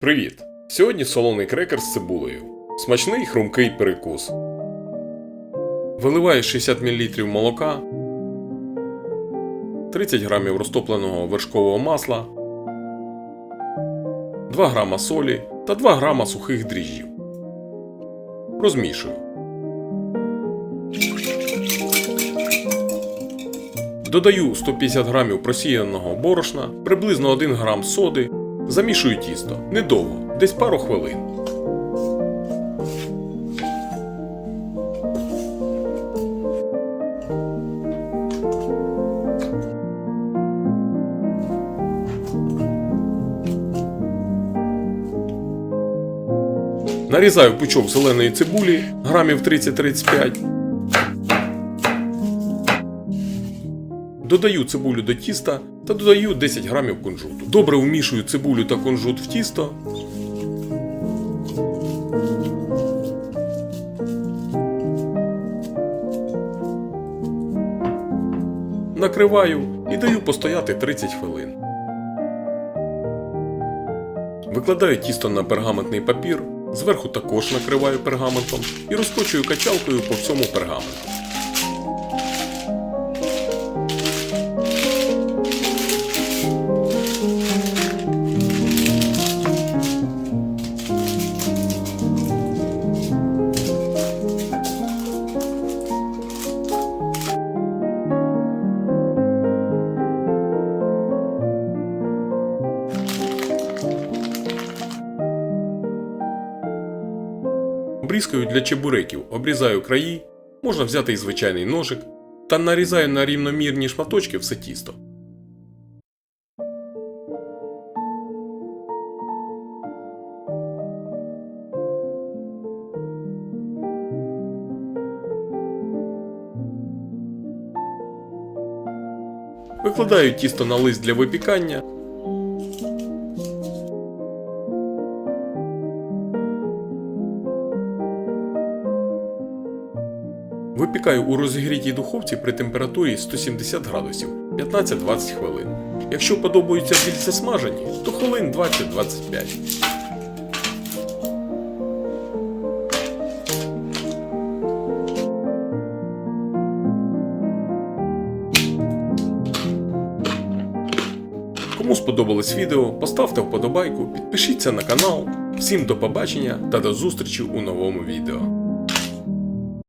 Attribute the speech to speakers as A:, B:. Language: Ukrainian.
A: Привіт! Сьогодні солоний крекер з цибулею. Смачний хрумкий перекус. Виливаю 60 мл молока, 30 г розтопленого вершкового масла, 2 г солі та 2 г сухих дріжджів. Розмішую. Додаю 150 г просіяного борошна, приблизно 1 г соди, замішую тісто недовго, десь пару хвилин. Нарізаю пучок зеленої цибулі грамів 30-35. Додаю цибулю до тіста та додаю 10 грамів кунжуту. Добре вмішую цибулю та кунжут в тісто. Накриваю і даю постояти 30 хвилин. Викладаю тісто на пергаментний папір, зверху також накриваю пергаментом і розкочую качалкою по всьому пергаменту. Брізкою для чебуреків обрізаю краї, можна взяти і звичайний ножик, та нарізаю на рівномірні шматочки все тісто. Викладаю тісто на лист для випікання. Випікаю у розігрітій духовці при температурі 170 градусів 15-20 хвилин. Якщо подобаються більш засмажені, то хвилин 20-25. Кому сподобалось відео, поставте вподобайку, підпишіться на канал. Всім до побачення та до зустрічі у новому відео.